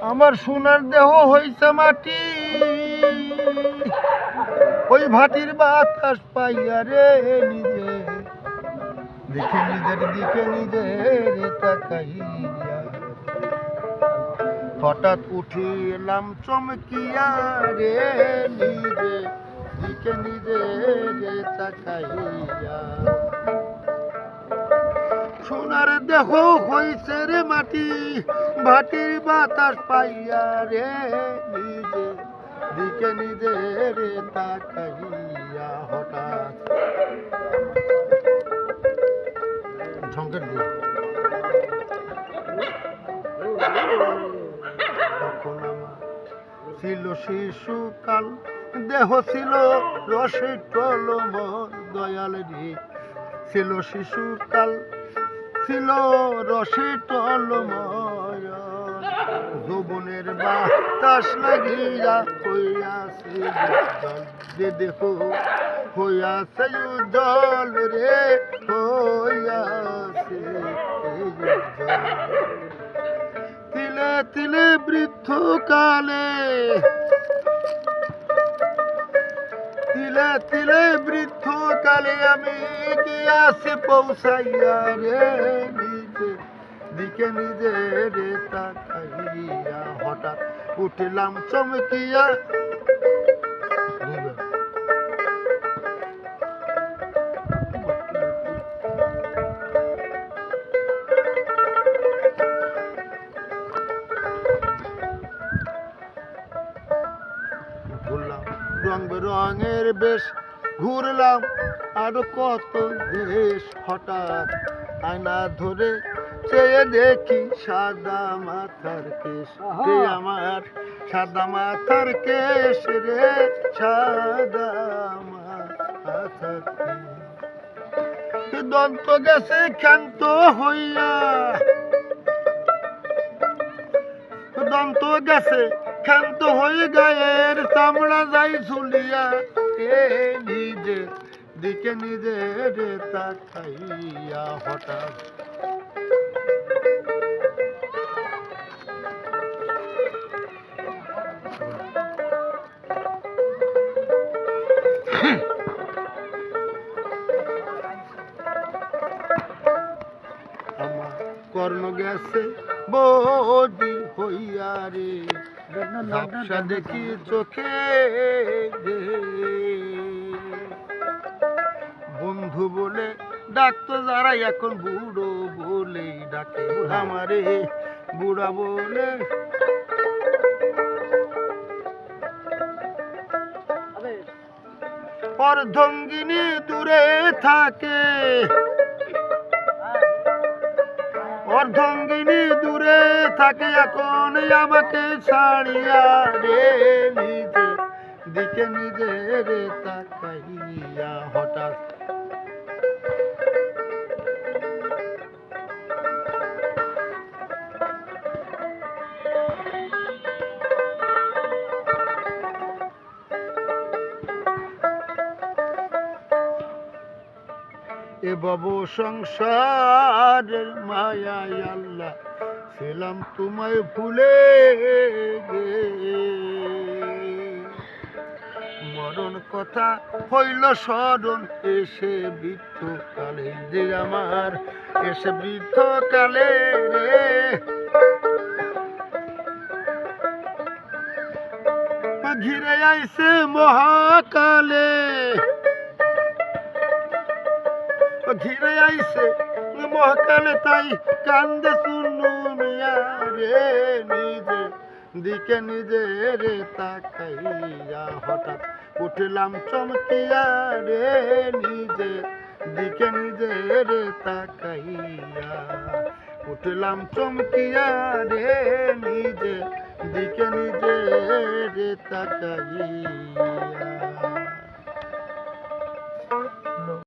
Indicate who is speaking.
Speaker 1: আমার সোনার দেহ হইছে মাটি। ওই ভাটির বাতাস পাইয়া রে নিজে। দেখে নিজের দিকে নিজের তাকাইয়া। হঠাৎ উঠিলাম চমকিয়া রে নিজে। দিকে নিজে তাকাইয়া। সোনার দেহ হইছে রে মাটি, ভাটির বাতাস পাইয়া রে নিজে, দিকে নিজে রে তাকাইয়া হঠাৎ। ঝঙ্কের দিয়ে। তখন আমার ছিল শিশুকাল দেহ ছিল রসে টলম দয়াল ছিল শিশুকাল ছিল রসে টলময় যৌবনের বাতাস লাগিয়া হইয়াছে যে দেখো হইয়াছে উজ্জ্বল রে, হইয়াছে। তিলে তিলে বৃদ্ধ তিলে বৃদ্ধ কালে আমি গিয়াছি পৌঁছাইয়া রে নিজে দিকে নিজে রে তাকাইয়া হঠাৎ উঠলাম চমকিয়া রং বেরঙের বেশ ঘুরলাম আরও কত দেশ হঠাৎ আয়না ধরে চেয়ে দেখি সাদা মাথার কেশ। রে আমার সাদা মাথার কেশ রে? সাদা মাথার দন্ত গেছে ক্ষান্ত হইয়া। দন্ত গেছে ক্ষান্ত হয়ে গায়ের চামড়া যাই ঝুলিয়া এ নিজে, দিকে নিজে রে তাকাইয়া হঠাৎ। কর্ণ গেছে বডি ঝাপসা দেখি চোখে বন্ধু বলে, ডাকতো যারা, এখন বুড়ো বলেই ডাকে আমারে। বুড়া বলে দূরে থাকে। অর্ধঙ্গিনী দূরে থাকে এখন আমাকে ছাড়িয়া রে নিজে, দিকে নিজে রে তাকাইয়া হঠাৎ। এ বব সংসারের মায়ায় আল্লাহ ছিলাম তোমায় ভুলে মরণ কথা হইল স্মরণ, এসে বৃদ্ধ কালে যে আমার, এসে বৃদ্ধ কালে রে। ঘিরে আইছে মহাকালে, ঘিরে আইছে মহাকালে তাই কান্দে শুনু মিয়া রে, নিজে দিকে নিজে রে তাকাইয়া হঠাৎ উঠলাম চমকিয়া রে, নিজে দিকে নিজে রে তাকাইয়া। উঠলাম চমকিয়া রে, নিজে দিকে নিজে রে তাকাইয়া।